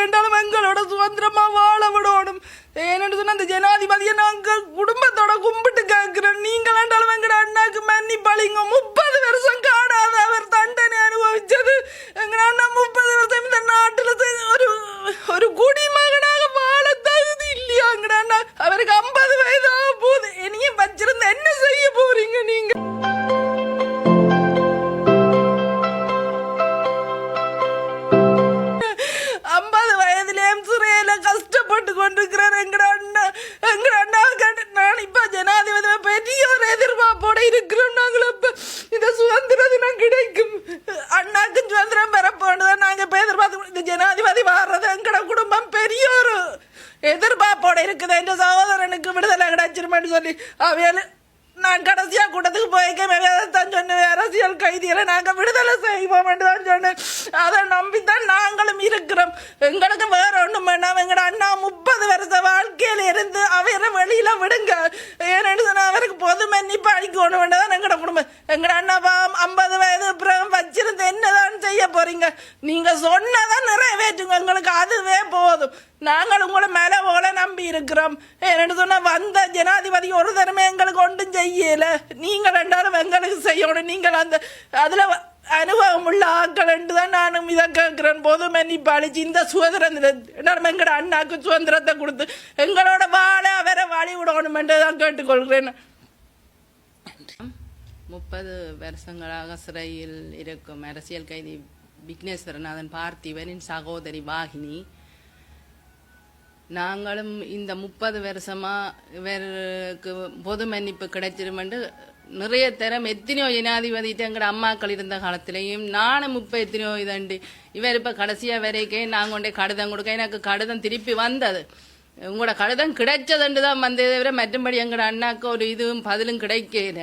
இருந்தாலும் எங்களோட சுதந்திரமா வாழ விடணும். ஏன்னு சொன்னா அந்த ஜனாதிபதியை நாங்கள் ஜனாதிபதி வர்றது எங்கட குடும்பம் பெரிய ஒரு எதிர்பார்ப்போட இருக்குது. என்ற சகோதரனுக்கு விடுதலை கிடைச்சிருமேன்னு சொல்லி அவையால நான் கடைசியா கூட்டத்துக்கு போயிருக்கேன் தான் சொன்னேன். அரசியல் கைதிகளை நாங்கள் விடுதலை செய்வோம் தான் சொன்னேன். அதை நம்பித்தான் நாங்களும் இருக்கிறோம். எங்களுக்கு வேற ஒன்றும் வேண்டாம் எங்கட அண்ணா முப்பது வருஷ வாழ்க்கையில இருந்து அவரை வெளியில விடுங்க. ஏன்னு அவருக்கு பொது மன்னிப்பு அளிக்கணும் வேண்டாம் எங்கட குடும்பம். எங்கட அண்ணா செய்ய போறீங்க? நீங்க சொன்னதான் நிறைவேற்றுங்க. எங்களுக்கு அதுவே போதும். நாங்கள் உங்களை மேல போல நம்பி இருக்கிறோம். ரெண்டு சொன்ன வந்த ஜனாதிபதி ஒரு தரமே எங்களுக்கு ஒன்றும் செய்யல. நீங்கள் ரெண்டாலும் எங்களுக்கு செய்யணும். நீங்கள் அந்த அதுல அனுபவம் உள்ள ஆட்கள் என்று தான் நானும் இதை கேட்கிறேன். போதுமே நீ பழிச்சு இந்த சுதந்திரம் எங்களோட அண்ணாக்கு சுதந்திரத்தை கொடுத்து எங்களோட வாழ அவரை வழி விடணும் என்று தான் கேட்டுக்கொள்கிறேன். முப்பது வருஷங்களாக சிறையில் இருக்கும் அரசியல் கைதி விக்னேஸ்வரநாதன் பார்த்திபனின் சகோதரி வாகினி. நாங்களும் இந்த முப்பது வருஷமா இவருக்கு பொது மன்னிப்பு கிடைச்சிரும் நிறைய தரம் எத்தனையோ ஜனாதிபதிட்டு எங்கட அம்மாக்கள் இருந்த காலத்திலையும் நானும் இப்ப எத்தனையோ இதண்டு இவர் இப்ப கடைசியா வரைக்கும் நான் கொண்டே கடிதம் கொடுக்க எனக்கு கடிதம் திருப்பி வந்தது. உங்களோட கடிதம் கிடைச்சதுண்டு தான் வந்ததை விட மற்றும்படி எங்கட அண்ணாக்கு ஒரு இதுவும் பதிலும் கிடைக்கல.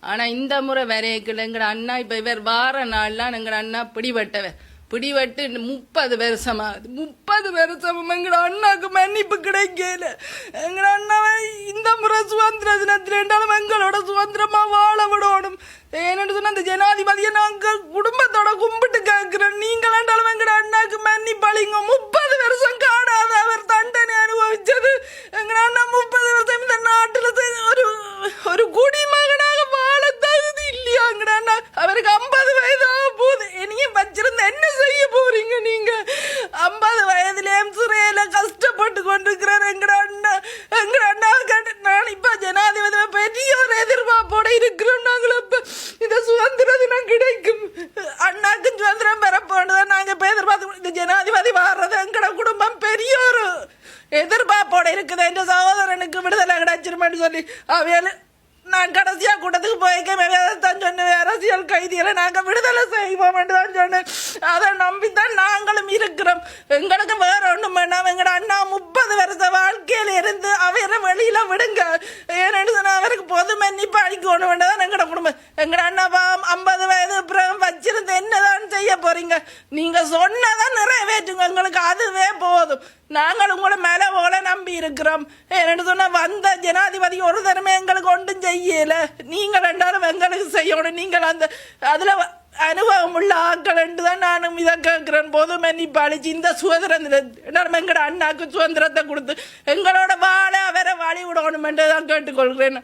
ஆனா இந்த முறை வரைக்கும் எங்க அண்ணா இப்ப இவர் வார நாள்லாம் எங்கள் அண்ணா பிடிபட்டவர். பிடிபட்டு முப்பது வருஷமா முப்பது வருஷமும் எங்கட அண்ணாக்கு மன்னிப்பு கிடைக்கல. எங்கள் அண்ணாவை இந்த முறை சுதந்திர தினத்தில் என்றாலும் எங்களோட சுதந்திரமா வாழ விடணும். ஏன்னு சொன்னால் அந்த ஜனாதிபதியை நாங்கள் குடும்பத்தோட கும்பிட்டு கேட்கிறோம். நீங்கள் என்றாலும் எங்கட அண்ணாக்கு மன்னிப்பு அழிங்க முப்பது அவருக்கு ஐம்பது வயது போகுது. இனியும் வச்சிருந்த என்ன செய்ய போறீங்க நீங்க? ஐம்பது வயதுலேயும் சிறையில கஷ்டப்பட்டு கொண்டிருக்கிறார் எங்கட அண்ணா. எங்கட அண்ணா கேட்டு நான் இப்ப ஜனாதிபதி பெரிய ஒரு எதிர்பார்ப்போட இருக்கிறோம் நாங்கள் இப்ப இந்த சுதந்திர தினம் கிடைக்கும். அண்ணாக்கு சுதந்திரம் பெறப்போனதான் நாங்க இப்ப எதிர்பார்த்து இந்த ஜனாதிபதி வர்றது எங்கட குடும்பம் பெரிய ஒரு எதிர்பார்ப்போட இருக்குது. என்ற சகோதரனுக்கு விடுதலை கிடைச்சிருமேன்னு சொல்லி அவையால நான் கடைசியா கூட்டத்துக்கு போயிருக்கேன் தான் சொன்னேன் அரசியல் கைதிகளை நாங்க விடுதலை செய்வோம் தான் சொன்னேன். அதை நம்பித்தான் நாங்களும் இருக்கிறோம். எங்களுக்கு வேற ஒன்றும் வேண்டாம் எங்களோட அண்ணா முப்பது வருஷ வாழ்க்கையில இருந்து அவரை வெளியில விடுங்க. ஏன்னு அவருக்கு பொது மன்னிப்பு அளிக்கணும் வேண்டாம் எங்கட குடும்பம். எங்கட அண்ணா பாவம் ஐம்பது வயது அப்புறம் வச்சிருந்து என்னதான் செய்ய போறீங்க? நீங்க சொன்னதான் நிறைவேற்றுங்க. எங்களுக்கு அதுவே போதும். நாங்கள் உங்களை நம்பி இருக்கிறோம் என்ன சொன்னால் வந்த ஜனாதிபதி ஒரு தரமே எங்களுக்கு ஒன்றும் செய்யல. நீங்கள் ரெண்டாலும் எங்களுக்கு செய்யணும். நீங்கள் அந்த அதுல அனுபவம் உள்ள ஆட்கள் என்று தான் நானும் இதை கேட்கிறேன். போது மன்னிப்பு அழிச்சு இந்த சுதந்திரம் எங்களோட அண்ணாக்கு சுதந்திரத்தை கொடுத்து எங்களோட வாழ அவரை வழி விடணும் என்று தான் கேட்டுக்கொள்கிறேன்.